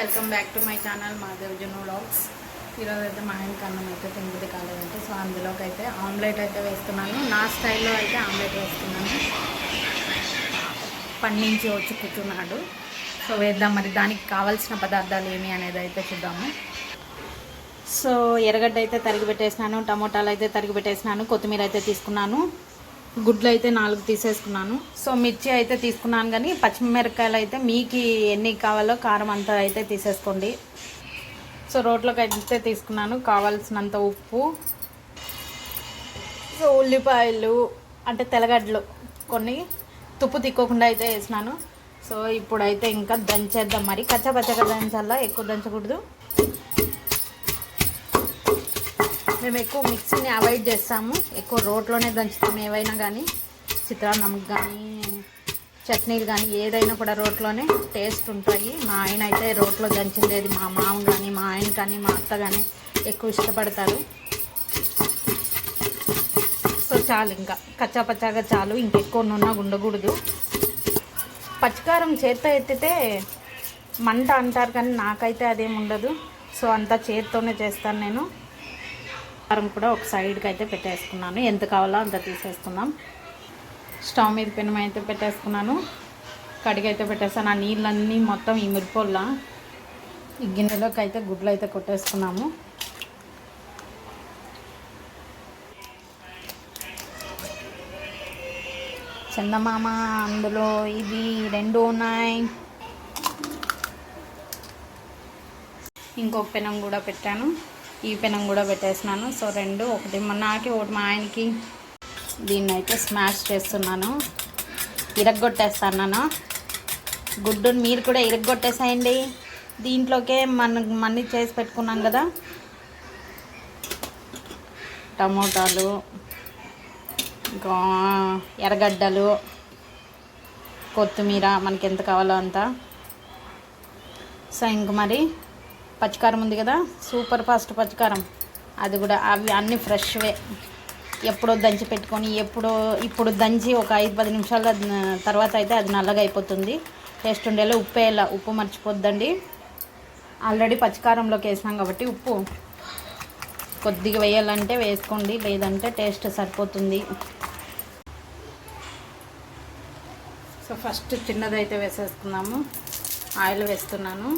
Welcome back to my channel Madhav June vlogs ఈరోజు అయితే మా ఆయనకి అన్నం అయితే తినబుద్ధి కాలేదంటే సో అందులోకి అయితే ఆమ్లెట్ అయితే వేస్తున్నాను. నా స్టైల్లో అయితే ఆమ్లెట్ వేస్తున్నాను. పండించి వచ్చి కూర్చున్నాడు సో వేద్దాం మరి దానికి కావాల్సిన పదార్థాలు ఏమి అనేది అయితే చూద్దాము. సో ఎర్రగడ్డ అయితే తరిగి పెట్టేసినాను టమోటాలు అయితే తరిగి పెట్టేసినాను కొత్తిమీర అయితే తీసుకున్నాను. గుడ్లు అయితే నాలుగు తీసేసుకున్నాను. సో మిర్చి అయితే తీసుకున్నాను కానీ పచ్చిమిరపకాయలు అయితే మీకు ఎన్ని కావాలో కారం అంతా అయితే తీసేసుకోండి. సో రోట్లోకి అయితే తీసుకున్నాను. కావాల్సినంత ఉప్పు సో ఉల్లిపాయలు అంటే తెల్లగడ్డలు కొన్ని తుప్పు తిక్కోకుండా అయితే వేసినాను. సో ఇప్పుడైతే ఇంకా దంచేద్దాం మరి. కచ్చా పచ్చగా దంచాలా? ఎక్కువ దంచకూడదు. మేము ఎక్కువ మిక్సీని అవాయిడ్ చేస్తాము. ఎక్కువ రోట్లోనే దంచుతాము ఏవైనా కానీ చిత్రాన్నం కానీ చట్నీలు కానీ ఏదైనా కూడా రోట్లోనే టేస్ట్ ఉంటాయి. మా ఆయన అయితే రోట్లో దంచిండేది మా మామ కానీ మా ఆయన కానీ మా అత్త కానీ ఎక్కువ ఇష్టపడతారు. సో చాలు ఇంకా. కచ్చాపచ్చాగా చాలు. ఇంకెక్కువ నూనె ఉండకూడదు. పచ్చికారం చేత్తో ఎత్తితే మంట అంటారు కానీ నాకైతే అదేం ఉండదు. సో అంతా చేత్తోనే చేస్తాను నేను. కారం కూడా ఒక సైడ్కి అయితే పెట్టేసుకున్నాను. ఎంత కావాలో అంత తీసేసుకుందాం. స్టవ్ మీద పెనం అయితే పెట్టేసుకున్నాను. కడిగి అయితే పెట్టేస్తాను. ఆ నీళ్ళన్నీ మొత్తం ఈ మిరపొల్లా ఈ గిన్నెలోకి అయితే గుడ్లు అయితే కొట్టేసుకున్నాము. చందమామ అందులో ఇది రెండు ఉన్నాయి. ఇంకొక పెనం కూడా పెట్టాను. ఈ పెనం కూడా పెట్టేసినాను సో రెండు ఒకటి. మా నాకి ఒకటి మా ఆయనకి. దీన్ని అయితే స్మాష్ చేస్తున్నాను. ఇరగ్గొట్టేస్తాను గుడ్డుని మీరు కూడా ఇరగొట్టేసేయండి. దీంట్లోకే మన మన్ని చేసి పెట్టుకున్నాం కదా. టమోటాలు ఇంకా ఎర్రగడ్డలు కొత్తిమీర మనకి ఎంత కావాలో అంత. సో ఇంక మరి పచ్చికారం ఉంది కదా సూపర్ ఫాస్ట్ పచ్చికారం. అది కూడా అవి అన్నీ ఫ్రెష్వే ఎప్పుడో దంచి పెట్టుకొని ఎప్పుడో ఇప్పుడు దంచి ఒక ఐదు పది నిమిషాల తర్వాత అయితే అది నల్లగా అయిపోతుంది. టేస్ట్ ఉండేలా ఉప్పు వేయాల ఉప్పు మర్చిపోద్దండి. ఆల్రెడీ పచ్చికారంలోకి వేసినాం కాబట్టి ఉప్పు. కొద్దిగా వేయాలంటే వేసుకోండి లేదంటే టేస్ట్ సరిపోతుంది. సో ఫస్ట్ చిన్నదైతే వేసేసుకున్నాము. ఆయిల్ వేస్తున్నాను.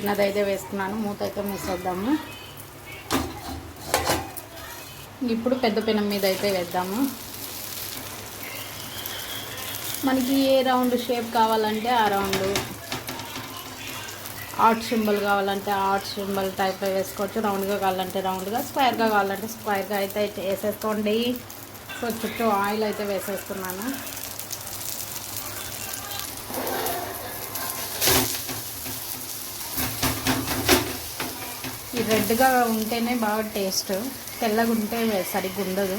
చిన్నదైతే వేసుకున్నాను. మూత అయితే మూసేద్దాము. ఇప్పుడు పెద్ద పెనం మీద అయితే వేద్దాము. మనకి ఏ రౌండ్ షేప్ కావాలంటే ఆ రౌండ్. ఆర్ట్ సింబల్ కావాలంటే ఆర్ట్ సింబల్ టైప్ వేసుకోవచ్చు. రౌండ్గా కావాలంటే రౌండ్గా స్క్వేర్గా కావాలంటే స్క్వేర్గా అయితే వేసేసుకోండి. సో చుట్టూ ఆయిల్ అయితే వేసేస్తున్నాను. రెడ్గా ఉంటేనే బాగా టేస్ట్. తెల్లగా ఉంటే సరిగ్గా ఉండదు.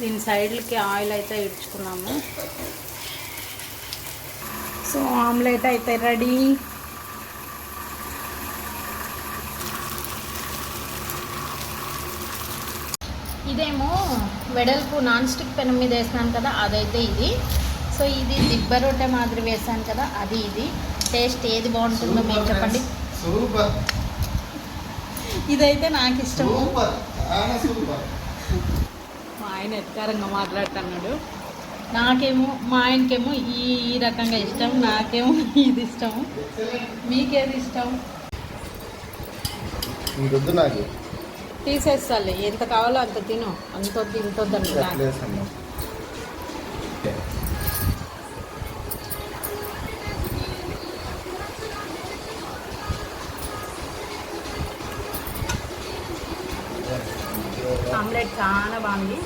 దీని సైడ్లకి ఆయిల్ అయితే ఇడ్చుకున్నాము. సో ఆమ్లెట్ అయితే రెడీ. ఇదేమో వెడల్పు నాన్ స్టిక్ పెనం మీద వేసినాను కదా అదైతే ఇది. సో ఇది దిబ్బ రొట్టె మాదిరి వేసాను కదా అది ఇది. టేస్ట్ ఏది బాగుంటుందో మీరు చెప్పండి. సూపర్ ఇదైతే నాకు ఇష్టము మా ఆయన ఎత్కారంగా మాట్లాడుతున్నాడు. నాకేమో మా ఆయనకేమో ఈ ఈ రకంగా ఇష్టం నాకేమో ఇది ఇష్టం. మీకేది ఇష్టం? తీసేస్తాలే. ఎంత కావాలో అంత తిను. అంత వద్దు ఇంత ఆమ్లెట్ చాలా బాగుంది.